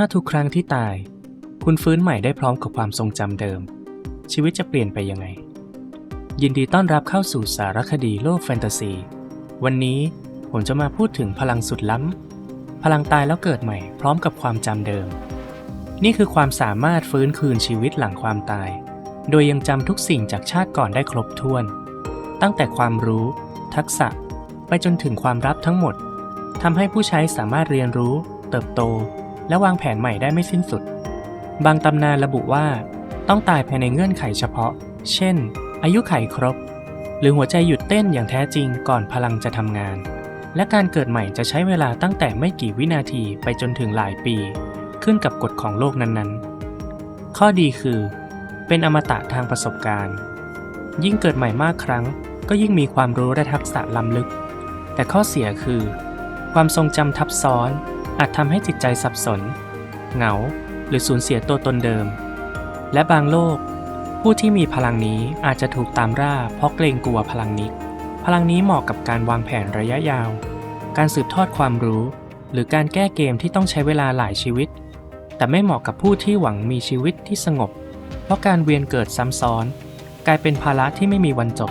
ถ้าทุกครั้งที่ตาย คุณฟื้นใหม่ได้พร้อมกับความทรงจำเดิม ชีวิตจะเปลี่ยนไปยังไง ยินดีต้อนรับเข้าสู่สารคดีโลกแฟนตาซี วันนี้ผมจะมาพูดถึงพลังสุดล้ำ พลังตายแล้วเกิดใหม่พร้อมกับความจำเดิม นี่คือความสามารถฟื้นคืนชีวิตหลังความตาย โดยยังจำทุกสิ่งจากชาติก่อนได้ครบถ้วน ตั้งแต่ความรู้ ทักษะ ไปจนถึงความลับทั้งหมดทำให้ผู้ใช้สามารถเรียนรู้ เติบโต และวางแผนใหม่ได้ไม่สิ้นสุด บางตำนานระบุว่า ต้องตายภายในเงื่อนไขเฉพาะ เช่น อายุไขครบ หรือหัวใจหยุดเต้นอย่างแท้จริงก่อนพลังจะทำงาน และการเกิดใหม่จะใช้เวลาตั้งแต่ไม่กี่วินาทีไปจนถึงหลายปี ขึ้นกับกฎของโลกนั้นๆ ข้อดีคือ เป็นอมตะทางประสบการณ์ ยิ่งเกิดใหม่มากครั้ง ก็ยิ่งมีความรู้และทักษะล้ำลึก แต่ข้อเสียคือ ความทรงจำทับซ้อน อาจทำให้จิตใจสับสน เหงา หรือสูญเสียตัวตนเดิม และบางโลก ผู้ที่มีพลังนี้อาจจะถูกตามล่าเพราะเกรงกลัวพลังนี้ พลังนี้เหมาะกับการวางแผนระยะยาว การสืบทอดความรู้ หรือการแก้เกมที่ต้องใช้เวลาหลายชีวิต แต่ไม่เหมาะกับผู้ที่หวังมีชีวิตที่สงบ เพราะการเวียนเกิดซ้ำซ้อน กลายเป็นภาระที่ไม่มีวันจบ